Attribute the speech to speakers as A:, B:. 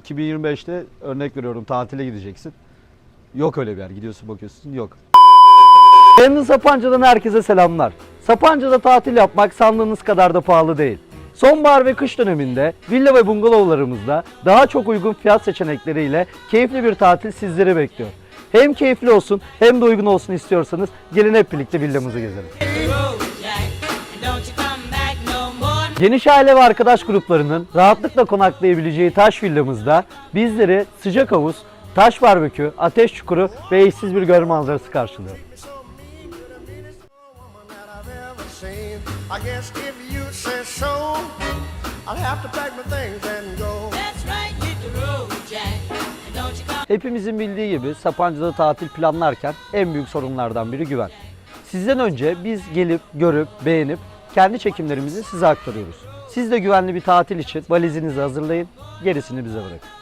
A: 2025'te örnek veriyorum tatile gideceksin. Yok öyle bir yer. Gidiyorsun bakıyorsun yok. Memnun Sapanca'dan herkese selamlar. Sapanca'da tatil yapmak sandığınız kadar da pahalı değil. Sonbahar ve kış döneminde villa ve bungalovlarımızda daha çok uygun fiyat seçenekleriyle keyifli bir tatil sizleri bekliyor. Hem keyifli olsun hem de uygun olsun istiyorsanız gelin hep birlikte villamızı gezelim. Geniş aile ve arkadaş gruplarının rahatlıkla konaklayabileceği taş villamızda bizleri sıcak havuz, taş barbekü, ateş çukuru ve eşsiz bir göl manzarası karşılıyor. Hepimizin bildiği gibi Sapanca'da tatil planlarken en büyük sorunlardan biri güven. Sizden önce biz gelip, görüp, beğenip kendi çekimlerimizi size aktarıyoruz. Siz de güvenli bir tatil için valizinizi hazırlayın, gerisini bize bırakın.